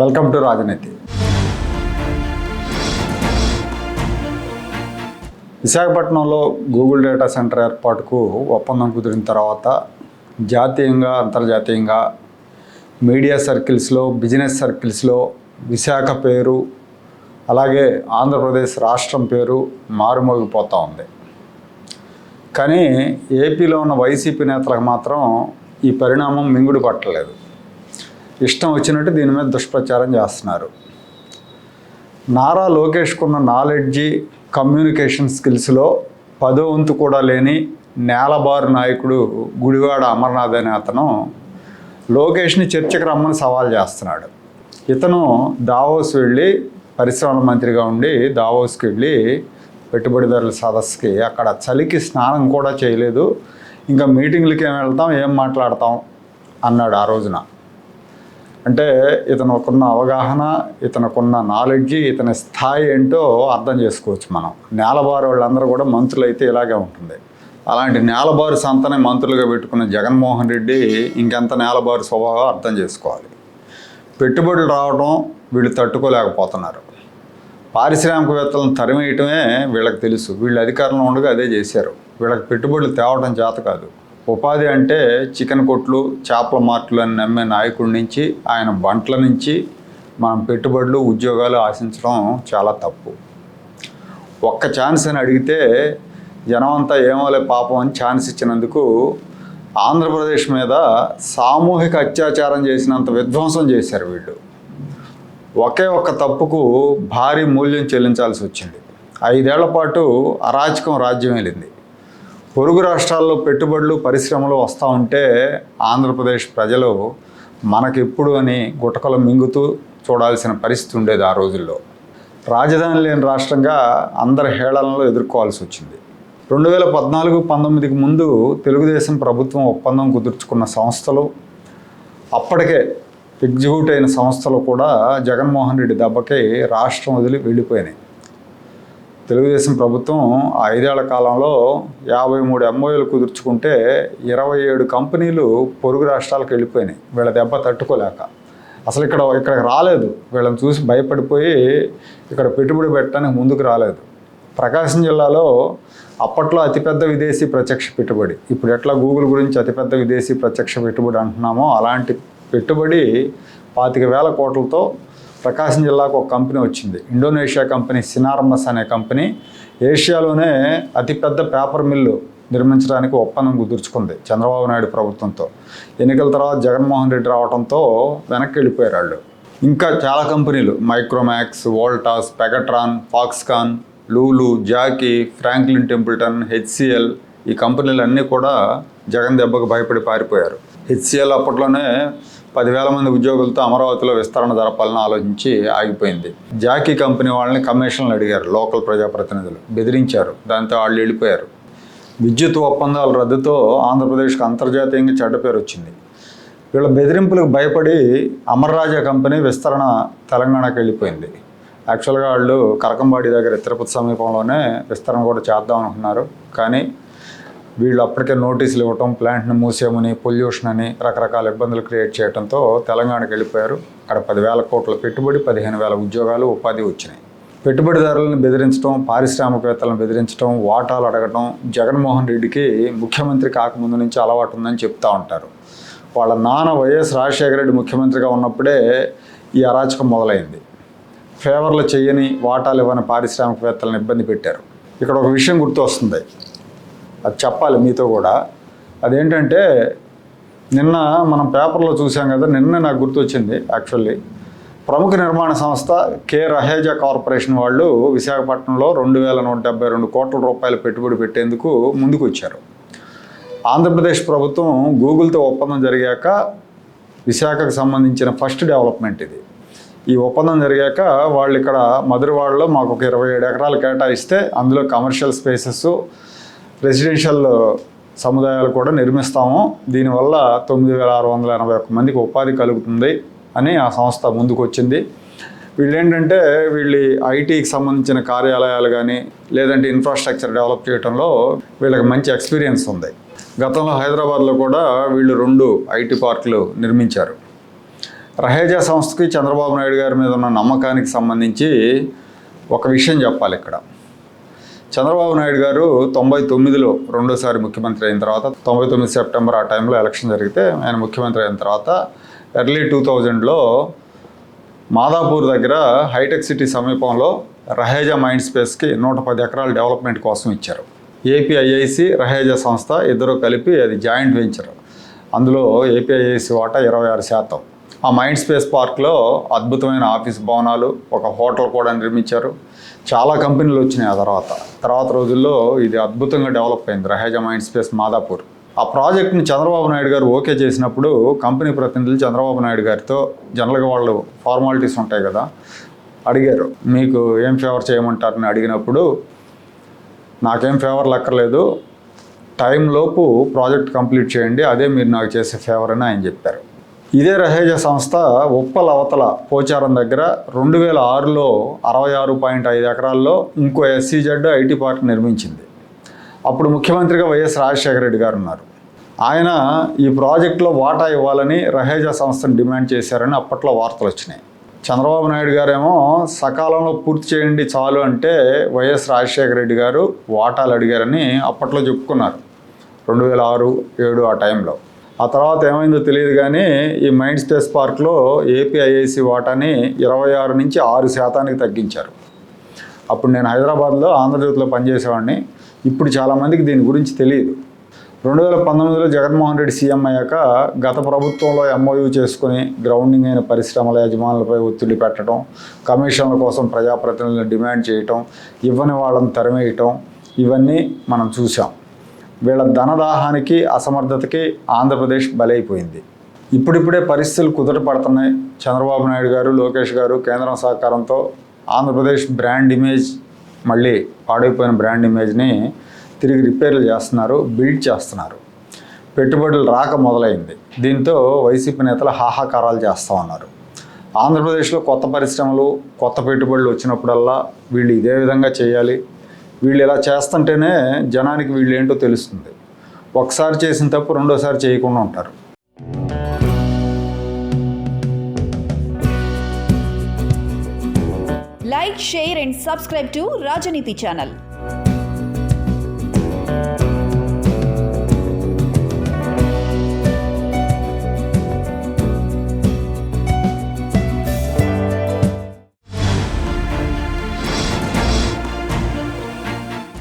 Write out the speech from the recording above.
Welcome to రాజనీతి. విశాఖపట్నంలో Google data centre ఏర్పాటుకు ఒప్పందం కుదిరిన తర్వాత జాతీయంగా అంతర్జాతీయంగా మీడియా సర్కిల్స్లో బిజినెస్ సర్కిల్స్లో విశాఖ పేరు అలాగే ఆంధ్రప్రదేశ్ రాష్ట్రం పేరు మారుమోగిపోతూ ఉంది. కానీ ఏపీలో ఉన్న వైసీపీ నేతలకు మాత్రం ఈ పరిణామం మింగుడు పట్టలేదు. ఇష్టం వచ్చినట్టు దీని మీద దుష్ప్రచారం చేస్తున్నారు. నారా లోకేష్కున్న నాలెడ్జి కమ్యూనికేషన్ స్కిల్స్లో పదో వంతు కూడా లేని నేలబారు నాయకుడు గుడివాడ అమర్నాథ్ అనే అతను లోకేష్ని చర్చకు రమ్మని సవాల్ చేస్తున్నాడు. ఇతను దావోస్ వెళ్ళి పరిశ్రమల మంత్రిగా ఉండి దావోస్కి వెళ్ళి పెట్టుబడిదారుల సదస్సుకి అక్కడ చలికి స్నానం కూడా చేయలేదు. ఇంకా మీటింగ్లకి ఏం వెళ్తాం ఏం మాట్లాడతాం అన్నాడు ఆ రోజున. అంటే ఇతనుకున్న అవగాహన ఇతనుకున్న నాలెడ్జి ఇతని స్థాయి ఏంటో అర్థం చేసుకోవచ్చు మనం. నేలబారు వాళ్ళందరూ కూడా మంత్రులు అయితే ఇలాగే ఉంటుంది. అలాంటి నేలబారు సంతని మంత్రులుగా పెట్టుకున్న జగన్మోహన్ రెడ్డి ఇంకెంత నేలబారు స్వభావం అర్థం చేసుకోవాలి. పెట్టుబడులు రావడం వీళ్ళు తట్టుకోలేకపోతున్నారు. పారిశ్రామికవేత్తలను తరిమేయటమే వీళ్ళకి తెలుసు. వీళ్ళు అధికారంలో ఉండగా అదే చేశారు. వీళ్ళకి పెట్టుబడులు తేవడం చేత కాదు. ఉపాధి అంటే చికెన్ కొట్లు చేపల మార్టులు అని నమ్మే నాయకుడి నుంచి ఆయన బంట్ల నుంచి మనం పెట్టుబడులు ఉద్యోగాలు ఆశించడం చాలా తప్పు. ఒక్క ఛాన్స్ అని అడిగితే జనం అంతా ఏమోలే పాపం అని ఛాన్స్ ఇచ్చినందుకు ఆంధ్రప్రదేశ్ మీద సామూహిక అత్యాచారం చేసినంత విధ్వంసం చేశారు వీళ్ళు. ఒకే ఒక్క తప్పుకు భారీ మూల్యం చెల్లించాల్సి వచ్చింది. ఐదేళ్ళ పాటు అరాచకం రాజ్యం వెళ్ళింది పొరుగు రాష్ట్రాల్లో పెట్టుబడులు పరిశ్రమలు వస్తూ ఉంటే ఆంధ్రప్రదేశ్ ప్రజలు మనకెప్పుడు అని గుటకలు మింగుతూ చూడాల్సిన పరిస్థితి ఉండేది ఆ రోజుల్లో. రాజధాని లేని రాష్ట్రంగా అందరి హేళనలో ఎదుర్కోవాల్సి వచ్చింది. రెండు వేల పద్నాలుగు పంతొమ్మిదికి ముందు తెలుగుదేశం ప్రభుత్వం ఒప్పందం కుదుర్చుకున్న సంస్థలు అప్పటికే ఎగ్జిక్యూట్ అయిన సంస్థలు కూడా జగన్మోహన్ రెడ్డి దెబ్బకి రాష్ట్రం వదిలి వెళ్ళిపోయినాయి. తెలుగుదేశం ప్రభుత్వం ఆ ఐదేళ్ళ కాలంలో యాభై మూడు ఎంఓఏలు కుదుర్చుకుంటే ఇరవై ఏడు కంపెనీలు పొరుగు రాష్ట్రాలకు వెళ్ళిపోయినాయి. వీళ్ళ దెబ్బ తట్టుకోలేక. అసలు ఇక్కడ ఇక్కడికి రాలేదు. వీళ్ళని చూసి భయపడిపోయి ఇక్కడ పెట్టుబడి పెట్టడానికి ముందుకు రాలేదు. ప్రకాశం జిల్లాలో అప్పట్లో అతిపెద్ద విదేశీ ప్రత్యక్ష పెట్టుబడి. ఇప్పుడు ఎట్లా గూగుల్ గురించి అతిపెద్ద విదేశీ ప్రత్యక్ష పెట్టుబడి అంటున్నామో అలాంటి పెట్టుబడి పాతిక వేల కోట్లతో ప్రకాశం జిల్లాకు ఒక కంపెనీ వచ్చింది. ఇండోనేషియా కంపెనీ సినార్మస్ అనే కంపెనీ. ఏషియాలోనే అతిపెద్ద పేపర్ మిల్లు నిర్మించడానికి ఒప్పందం కుదుర్చుకుంది చంద్రబాబు నాయుడు ప్రభుత్వంతో. ఎన్నికల తర్వాత జగన్మోహన్ రెడ్డి రావడంతో వెనక్కి వెళ్ళిపోయారు వాళ్ళు. ఇంకా చాలా కంపెనీలు Micromax Voltas Pegatron Foxconn Lulu Jockey Franklin Templeton HCL ఈ కంపెనీలు అన్నీ కూడా జగన్ దెబ్బకు భయపడి పారిపోయారు. హెచ్సిఎల్ అప్పట్లోనే పదివేల మంది ఉద్యోగులతో అమరావతిలో విస్తరణ జరపాలని ఆలోచించి ఆగిపోయింది. జాకీ కంపెనీ వాళ్ళని కమిషన్లు అడిగారు లోకల్ ప్రజాప్రతినిధులు. బెదిరించారు. దాంతో వాళ్ళు వెళ్ళిపోయారు. విద్యుత్ ఒప్పందాల రద్దుతో ఆంధ్రప్రదేశ్కి అంతర్జాతీయంగా చెడ్డ పేరు వచ్చింది. వీళ్ళ బెదిరింపులకు భయపడి అమర్రాజా కంపెనీ విస్తరణ తెలంగాణకి వెళ్ళిపోయింది. యాక్చువల్గా వాళ్ళు కరకంబాడి దగ్గర తిరుపతి సమీపంలోనే విస్తరణ కూడా చేద్దాం అనుకున్నారు. కానీ వీళ్ళు అప్పటికే నోటీసులు ఇవ్వటం ప్లాంట్ని మూసేయమని పొల్యూషన్ అని రకరకాల ఇబ్బందులు క్రియేట్ చేయడంతో తెలంగాణకు వెళ్ళిపోయారు. అక్కడ పదివేల కోట్ల పెట్టుబడి పదిహేను వేల ఉద్యోగాలు ఉపాధి వచ్చినాయి. పెట్టుబడిదారులను బెదిరించడం పారిశ్రామికవేత్తలను బెదిరించడం వాటాలు అడగటం జగన్మోహన్ రెడ్డికి ముఖ్యమంత్రి కాకముందు నుంచి అలవాటు ఉందని చెప్తా ఉంటారు. వాళ్ళ నాన్న వైఎస్ రాజశేఖర రెడ్డి ముఖ్యమంత్రిగా ఉన్నప్పుడే ఈ అరాచకం మొదలైంది. ఫేవర్లు చేయని వాటాలు ఇవ్వని పారిశ్రామికవేత్తలను ఇబ్బంది పెట్టారు. ఇక్కడ ఒక విషయం గుర్తు వస్తుంది అది చెప్పాలి మీతో కూడా. అదేంటంటే నిన్న మనం పేపర్లో చూసాం కదా నిన్న నాకు గుర్తొచ్చింది యాక్చువల్లీ. ప్రముఖ నిర్మాణ సంస్థ కే రహేజా కార్పొరేషన్ వాళ్ళు విశాఖపట్నంలో రెండు వేల నూట డెబ్బై రెండు కోట్ల రూపాయలు పెట్టుబడి పెట్టేందుకు ముందుకు వచ్చారు ఆంధ్రప్రదేశ్ ప్రభుత్వం గూగుల్తో ఒప్పందం జరిగాక విశాఖకు సంబంధించిన ఫస్ట్ డెవలప్మెంట్ ఇది. ఈ ఒప్పందం జరిగాక వాళ్ళు ఇక్కడ మధురవాడలో మాకు ఒక ఇరవై ఏడు ఎకరాలు కేటాయిస్తే అందులో కమర్షియల్ స్పేసెస్ రెసిడెన్షియల్ సముదాయాలు కూడా నిర్మిస్తాము. దీనివల్ల తొమ్మిది వేల ఆరు వందల ఎనభై ఒక్క మందికి ఉపాధి కలుగుతుంది అని ఆ సంస్థ ముందుకు వచ్చింది వీళ్ళు ఏంటంటే వీళ్ళు ఐటీకి సంబంధించిన కార్యాలయాలు కానీ లేదంటే ఇన్ఫ్రాస్ట్రక్చర్ డెవలప్ చేయడంలో వీళ్ళకి మంచి ఎక్స్పీరియన్స్ ఉంది. గతంలో హైదరాబాద్లో కూడా వీళ్ళు రెండు ఐటీ పార్కులు నిర్మించారు. రహేజా సంస్థకి చంద్రబాబు నాయుడు గారి మీద ఉన్న నమ్మకానికి సంబంధించి ఒక విషయం చెప్పాలి ఇక్కడ. చంద్రబాబు నాయుడు గారు తొంభై తొమ్మిదిలో రెండోసారి ముఖ్యమంత్రి అయిన తర్వాత తొంభై తొమ్మిది సెప్టెంబర్ ఆ టైంలో ఎలక్షన్ జరిగితే ఆయన ముఖ్యమంత్రి అయిన తర్వాత ఎర్లీ టూ థౌజండ్లో మాదాపూర్ దగ్గర హైటెక్ సిటీ సమీపంలో రహేజా మైండ్ స్పేస్కి నూట పది ఎకరాల డెవలప్మెంట్ కోసం ఇచ్చారు. ఏపీఐఐసి రహేజా సంస్థ ఇద్దరు కలిపి అది జాయింట్ వెంచర్. అందులో ఏపీఐఐసి వాటా ఇరవై ఆరు శాతం. ఆ మైండ్ స్పేస్ పార్క్లో అద్భుతమైన ఆఫీస్ భవనాలు ఒక హోటల్ కూడా నిర్మించారు. చాలా కంపెనీలు వచ్చినాయి ఆ తర్వాత. తర్వాత రోజుల్లో ఇది అద్భుతంగా డెవలప్ అయింది. Raheja mind space Madhapur. ఆ ప్రాజెక్ట్ని చంద్రబాబు నాయుడు గారు ఓకే చేసినప్పుడు కంపెనీ ప్రతినిధులు చంద్రబాబు నాయుడు గారితో జనరల్గా వాళ్ళు ఫార్మాలిటీస్ ఉంటాయి కదా అడిగారు. మీకు ఏం ఫేవర్ చేయమంటారని అడిగినప్పుడు నాకేం ఫేవర్ లెక్కర్లేదు. టైంలోపు ప్రాజెక్ట్ కంప్లీట్ చేయండి. అదే మీరు నాకు చేసే ఫేవర్ అని ఆయన చెప్పారు. ఇదే రహేజ సంస్థ ఉప్పల అవతల పోచారం దగ్గర రెండు వేల ఆరులో అరవై ఆరు పాయింట్ ఐదు ఎకరాల్లో ఇంకో ఎస్సీజెడ్ ఐటీ పార్క్ నిర్మించింది. అప్పుడు ముఖ్యమంత్రిగా వైఎస్ రాజశేఖర రెడ్డి గారు ఉన్నారు. ఆయన ఈ ప్రాజెక్టులో వాటా ఇవ్వాలని రహేజా సంస్థను డిమాండ్ చేశారని అప్పట్లో వార్తలు వచ్చినాయి. చంద్రబాబు నాయుడు గారేమో సకాలంలో పూర్తి చేయండి చాలు అంటే వైఎస్ రాజశేఖర రెడ్డి గారు వాటాలు అడిగారని అప్పట్లో చెప్పుకున్నారు. రెండు వేల ఆరు ఏడు ఆ టైంలో. ఆ తర్వాత ఏమైందో తెలియదు కానీ ఈ మైండ్ స్పేస్ పార్క్లో ఏపీఐఐసి వాటాని ఇరవై ఆరు నుంచి ఆరు శాతానికి తగ్గించారు. అప్పుడు నేను హైదరాబాద్లో ఆంధ్రజ్యోతిలో పనిచేసేవాడిని. ఇప్పుడు చాలామందికి దీని గురించి తెలియదు. రెండు వేల పంతొమ్మిదిలో జగన్మోహన్ రెడ్డి సీఎం అయ్యాక గత ప్రభుత్వంలో ఎంఓయూ చేసుకుని గ్రౌండింగ్ అయిన పరిశ్రమల యజమానులపై ఒత్తిడి పెట్టడం కమిషన్ల కోసం ప్రజాప్రతినిధులను డిమాండ్ చేయటం ఇవ్వని వాళ్ళని తరిమేయటం ఇవన్నీ మనం చూసాం వీళ్ళ ధనదాహానికి అసమర్థతకి ఆంధ్రప్రదేశ్ బలైపోయింది. ఇప్పుడిప్పుడే పరిస్థితులు కుదుట పడుతున్నాయి. చంద్రబాబు నాయుడు గారు లోకేష్ గారు కేంద్రం సహకారంతో ఆంధ్రప్రదేశ్ బ్రాండ్ ఇమేజ్ మళ్ళీ పాడైపోయిన బ్రాండ్ ఇమేజ్ని తిరిగి రిపేర్లు చేస్తున్నారు బిల్డ్ చేస్తున్నారు. పెట్టుబడులు రాక మొదలైంది. దీంతో వైసీపీ నేతలు హాహాకారాలు చేస్తూ ఉన్నారు. ఆంధ్రప్రదేశ్లో కొత్త పరిశ్రమలు కొత్త పెట్టుబడులు వచ్చినప్పుడల్లా వీళ్ళు ఇదే విధంగా చేయాలి. వీళ్ళు ఇలా చేస్తుంటేనే జనానికి వీళ్ళు ఏంటో తెలుస్తుంది. ఒకసారి చేసిన తప్పు రెండోసారి చేయకుండా ఉంటారు. Like share and subscribe to Rajneeti channel